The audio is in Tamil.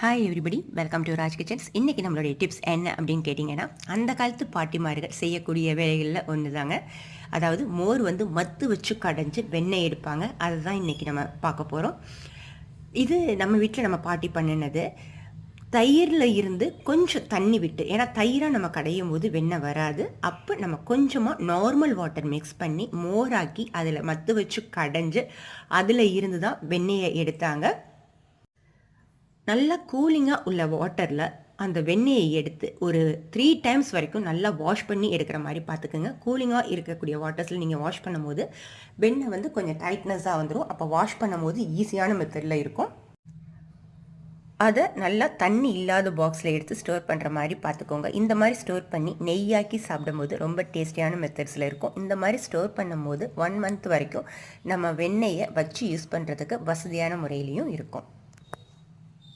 Hi everybody welcome to Raj kitchens இன்றைக்கி நம்மளுடைய டிப்ஸ் என்ன அப்படின்னு கேட்டிங்கன்னா அந்த காலத்து பாட்டிமார்கள் செய்யக்கூடிய வேலைகளில் ஒன்று தாங்க அதாவது மோர் வந்து மத்து வச்சு கடைஞ்சி வெண்ணெய் எடுப்பாங்க. அதை தான் இன்றைக்கி நம்ம பார்க்க போகிறோம் இது நம்ம வீட்டில் நம்ம பாட்டி பண்ணினது. தயிரில் இருந்து கொஞ்சம் தண்ணி விட்டு ஏன்னா தயிராக நம்ம கடையும் போது வெண்ணெய் வராது. அப்போ நம்ம கொஞ்சமாக நார்மல் வாட்டர் மிக்ஸ் பண்ணி மோராக்கி அதில் மத்து வச்சு கடைஞ்சு அதில் இருந்து தான் வெண்ணெயை எடுத்தாங்க. நல்லா கூலிங்காக உள்ள வாட்டரில் அந்த வெண்ணெயை எடுத்து ஒரு த்ரீ டைம்ஸ் வரைக்கும் நல்லா வாஷ் பண்ணி எடுக்கிற மாதிரி பார்த்துக்குங்க. கூலிங்காக இருக்கக்கூடிய வாட்டர்ஸில் நீங்கள் வாஷ் பண்ணும்போது வெண்ணெய் வந்து கொஞ்சம் டைட்னஸாக வந்துடும் அப்போ வாஷ் பண்ணும்போது ஈஸியான மெத்தடில் இருக்கும். அதை நல்லா தண்ணி இல்லாத பாக்ஸில் எடுத்து ஸ்டோர் பண்ணுற மாதிரி பார்த்துக்கோங்க. இந்த மாதிரி ஸ்டோர் பண்ணி நெய்யாக்கி சாப்பிடும்போது ரொம்ப டேஸ்டியான மெத்தட்ஸில் இருக்கும். இந்த மாதிரி ஸ்டோர் பண்ணும்போது ஒன் மந்த் வரைக்கும் நம்ம வெண்ணெயை வச்சு யூஸ் பண்ணுறதுக்கு வசதியான முறையிலையும் இருக்கும்.